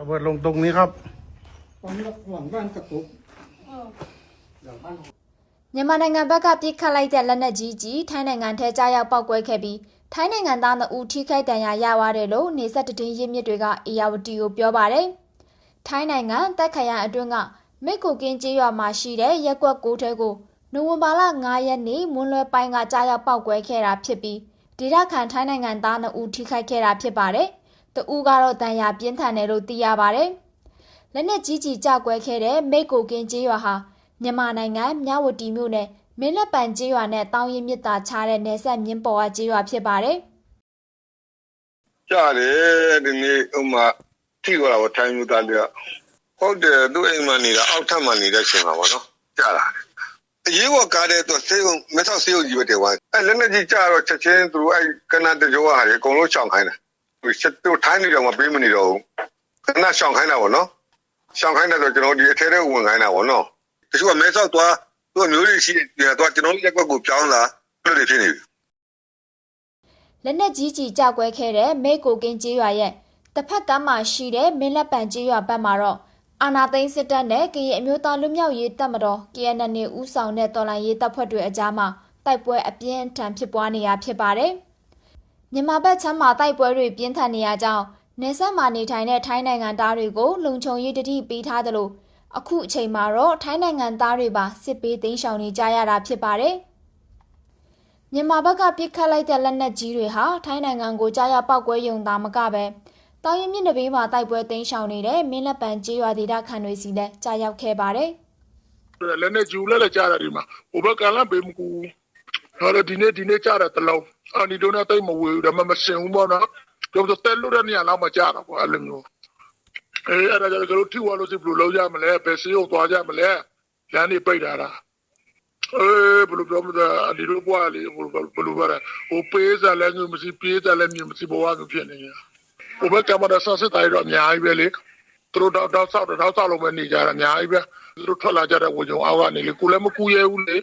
ระเบิดลงตรงนี้ครับ ตอนนี้หลังบ้านกระตุกหลังบ้าน မြန်မာနိုင်ငံဘက်ကပြစ်ခတ်လိုက်တဲ့လက်နက်ကြီးကြီးထိုင်းနိုင်ငံထဲကြားရောက်ပောက်ကွဲခဲ့ပြီးထိုင်းနိုင်ငံသား2ဦးထိခိုက်ဒဏ်ရာရသွားတယ်လို့နေဆက်တည်င်းရင်းမြစ်တွေကအေယာဝတီကိုပြောပါတယ်။ထိုင်းနိုင်ငံတက်ခရိုင်အတွင်းကမိတ်ကိုကင်းကျေးရွာမှာရှိတဲ့ရက်ကွက်ကိုထဲကိုနိုဝင်ဘာလ9ရက်နေ့မွန်းလွဲပိုင်းကကြားရောက်ပောက်ကွဲခဲ့တာဖြစ်ပြီးဒေသခံထိုင်းနိုင်ငံသား2ဦးထိခိုက်ခဲ့တာဖြစ်ပါတယ်။ တဦးကတော့ဒဏ်ရာပြင်းထန်တယ်လို့သိရပါတယ်။လက်နက်ကြီးကြီးကြကွဲခဲ့တဲ့မိတ်ကိုကင်းကျေးရွာဟာမြန်မာနိုင်ငံမြဝတီမြို့နယ်မင်းလက်ပံကျေးရွာနဲ့တောင်ရင်မြစ်တာခြားတဲ့နယ်ဆက်မြင်းပေါ်ကကျေးရွာဖြစ်ပါတယ်ကြားတယ်ဒီနေ့ဥမာထိသွားတာဗောထိုင်းမျိုးသားတွေကဟုတ်တယ်သူ့အိမ်မှာနေတာအောက်ထပ်မှာနေတဲ့အချိန်မှာဗောနော်ကြားလာတယ်အရေးပေါ်ကားတဲ့သူဆေးုံမဆောက်ဆေးုံကြီးပဲတယ်ဝိုင်းအဲလက်နဲ့ကြီးကြားတော့ချက်ချင်းသူတို့အဲကနတကြောဟာလေအကုန်လုံးရှောင်ခိုင်းတယ် သူချက်သူထိုင်းနေတော့မပေးမနေတော့ဘူးကနရှောင်ခိုင်းတာဗောနော်ရှောင်ခိုင်းတယ်ဆိုကျွန်တော်ဒီအထဲထဲဝင်ခိုင်းတာဗောနော်တချို့ကမဲဆောက်သွားသူကမျိုးတွေရှိတယ်သွားကျွန်တော်ရက်ကွက်ကိုပြောင်းလာလို့တွေဖြစ်နေပြီလက်နက်ကြီးကြီးကြကွဲခဲ့တဲ့မိတ်ကိုကင်းကျေးရွာရဲ့တစ်ဖက်ကမ်းမှာရှိတဲ့မင်းလက်ပံကျေးရွာဘက်မှာတော့အာနာသိန်းစစ်တပ်နဲ့ကရင်အမျိုးသားလူမျိုးရေးတပ်မတော် KNN ဦးဆောင်တဲ့တော်လှန်ရေးတပ်ဖွဲ့တွေအကြားမှာတိုက်ပွဲအပြင်းအထန်ဖြစ်ပွားနေရဖြစ်ပါတယ်။ မြန်မာဘက်ချမ်းမှာတိုက်ပွဲတွေပြင်းထန်နေရကြောင်းနေဆက်မှာနေထိုင်တဲ့ထိုင်းနိုင်ငံသားတွေကိုလုံခြုံရေးတတိပေးထားသလိုအခုအချိန်မှာတော့ထိုင်းနိုင်ငံသားတွေပါစစ်ပေးသိမ်းရှောင်နေကြရတာဖြစ်ပါတယ်။မြန်မာဘက်ကပြစ်ခတ်လိုက်တဲ့လက်နက်ကြီးတွေဟာထိုင်းနိုင်ငံကိုကြားရောက်ပောက်ကွဲယုံသားမကပဲတောင်ရင်မြစ်နဘေးမှာတိုက်ပွဲသိမ်းရှောင်နေတဲ့မင်းလက်ပံကျေးရွာဒေသခံတွေစီလည်းကြားရောက်ခဲ့ပါတယ်။လည်းနဲ့ဂျူလည်းလည်းကြားတယ်ဒီမှာဟိုဘက်ကလည်းဘေးမကူဟောတော့ဒီနေ့ဒီနေ့ကြားတယ်တလုံး အာဒီတို့နဲ့တိတ်မဝေဘူးဒါမှမစင်ဘူးပေါ့နော်ကျုပ်တက်လို့တဲ့နေရာလောက်မကြားတော့ဘူးအဲ့လိုမျိုးအဲအဲ့ဒါကြတော့တို့ထိဝါလို့စီဘယ်လိုလုပ်ရမလဲဘယ်စီကိုသွားကြမလဲလမ်းနေပိတ်တာလားအဲဘယ်လိုပြောမလဲအဒီတို့ဘွားလေးဘယ်လိုဘယ်လိုပြောလဲဟိုပေးစားလည်းငွေမရှိပေးစားလည်းမြင်မရှိဘဝကဖြစ်နေရဟိုဘက်ကမှတော့ဆက်စစ်တိုင်းတော့အများကြီးပဲလေသူတို့တော့တော့ဆောက်တော့ဆောက်လုံးပဲနေကြတာအများကြီးပဲသူတို့ထွက်လာကြတဲ့ဝင်ကြုံအောက်ကနေလေကိုလည်းမကူရဲဘူးလေ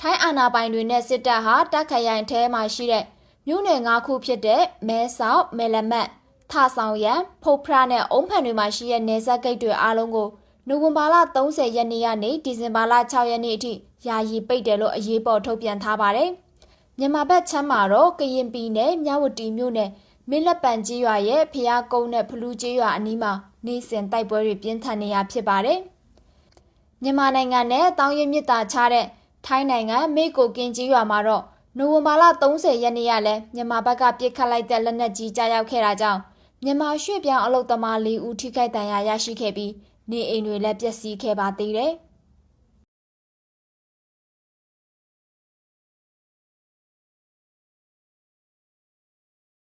ထိုင်းအာဏာပိုင်တွေနဲ့စစ်တပ်ဟာတပ်ခရိုင်ထဲမှာရှိတဲ့မြို့နယ်၅ခုဖြစ်တဲ့မဲဆောက်မဲလမတ်ထဆောင်ရန်ဖုတ်ဖရနဲ့အုံးဖန်တွေမှာရှိတဲ့နေဆက်ဂိတ်တွေအားလုံးကိုနိုဝင်ဘာလ30ရက်နေ့ကနေဒီဇင်ဘာလ6ရက်နေ့အထိယာယီပိတ်တယ်လို့အရေးပေါ်ထုတ်ပြန်ထားပါတယ်။မြန်မာဘက်ချမ်းမှာတော့ကရင်ပြည်နယ်မြဝတီမြို့နယ်မင်းလက်ပံကြီးရွာရဲ့ဖျားကုန်းနဲ့ဖလူးကြီးရွာအနီးမှာနေစဉ်တိုက်ပွဲတွေပြင်းထန်နေရဖြစ်ပါတယ်။မြန်မာနိုင်ငံနဲ့တောင်ရမြစ်တာခြားတဲ့ ထိုင်းနိုင်ငံမေကိုကင်းကြီးရွာမှာတော့နိုဝင်ဘာလ30ရက်နေ့ကလည်းမြန်မာဘက်ကပြစ်ခတ်လိုက်တဲ့လက်နက်ကြီးကြားရောက်ခဲ့တာကြောင့်မြန်မာရွှေ့ပြောင်းအလုပ်သမား၄ဦးထိခိုက်ဒဏ်ရာရရှိခဲ့ပြီးနေအိမ်တွေလည်းပျက်စီးခဲ့ပါသေးတယ်။